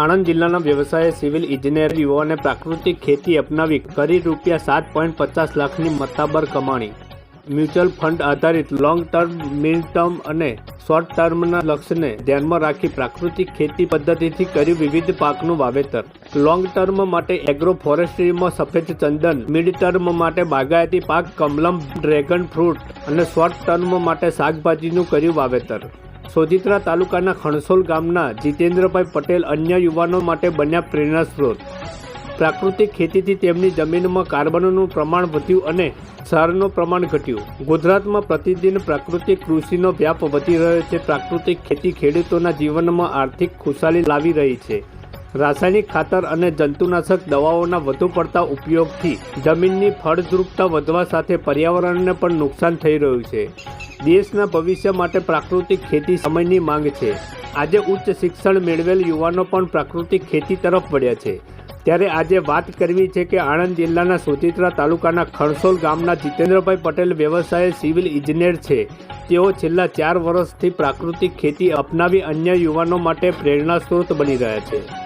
આણંદ જિલ્લાના વ્યવસાય, સિવિલ ઇજનેર યુવાને પ્રાકૃતિક ખેતી અપનાવી કરી રૂપિયા સાત પોઈન્ટ પચાસ લાખની મત્તાબર કમાણી. મ્યુચ્યુઅલ ફંડ આધારિત લોંગ ટર્મ, મિડ ટર્મ અને શોર્ટ ટર્મના લક્ષ્યને ધ્યાનમાં રાખી પ્રાકૃતિક ખેતી પદ્ધતિથી કર્યું વિવિધ પાકનું વાવેતર. લોંગ ટર્મ માટે એગ્રો ફોરેસ્ટ્રીમાં સફેદ ચંદન, મિડ ટર્મ માટે બાગાયતી પાક, કમલમ ડ્રેગન ફ્રૂટ અને શોર્ટ ટર્મ માટે શાકભાજીનું કર્યું વાવેતર. સોજિત્રા તાલુકાના ખણસોલ ગામના જીતેન્દ્રભાઈ પટેલ અન્ય યુવાનો માટે બન્યા પ્રેરણા સ્ત્રોત. પ્રાકૃતિક ખેતીથી તેમની જમીનમાં કાર્બનનું પ્રમાણ વધ્યું અને ક્ષારનું પ્રમાણ ઘટ્યું. ગુજરાતમાં પ્રતિદિન પ્રાકૃતિક કૃષિનો વ્યાપ વધી રહ્યો છે. પ્રાકૃતિક ખેતી ખેડૂતોના જીવનમાં આર્થિક ખુશાલી લાવી રહી છે. રાસાયણિક ખાતર અને જંતુનાશક દવાઓના વધુ પડતા ઉપયોગથી જમીનની ફળદ્રુપતા વધવા સાથે પર્યાવરણને પણ નુકસાન થઈ રહ્યું છે. દેશના ભવિષ્ય માટે પ્રાકૃતિક ખેતી સમયની માંગ છે. આજે ઉચ્ચ શિક્ષણ મેળવેલ યુવાનો પણ પ્રાકૃતિક ખેતી તરફ વળ્યા છે. ત્યારે આજે વાત કરવી છે કે આણંદ જિલ્લાના સોજિત્રા તાલુકાના ખણસોલ ગામના જીતેન્દ્રભાઈ પટેલ વ્યવસાય સિવિલ ઇજનેર છે. તેઓ છેલ્લા ચાર વર્ષથી પ્રાકૃતિક ખેતી અપનાવી અન્ય યુવાનો માટે પ્રેરણા સ્ત્રોત બની રહ્યા છે.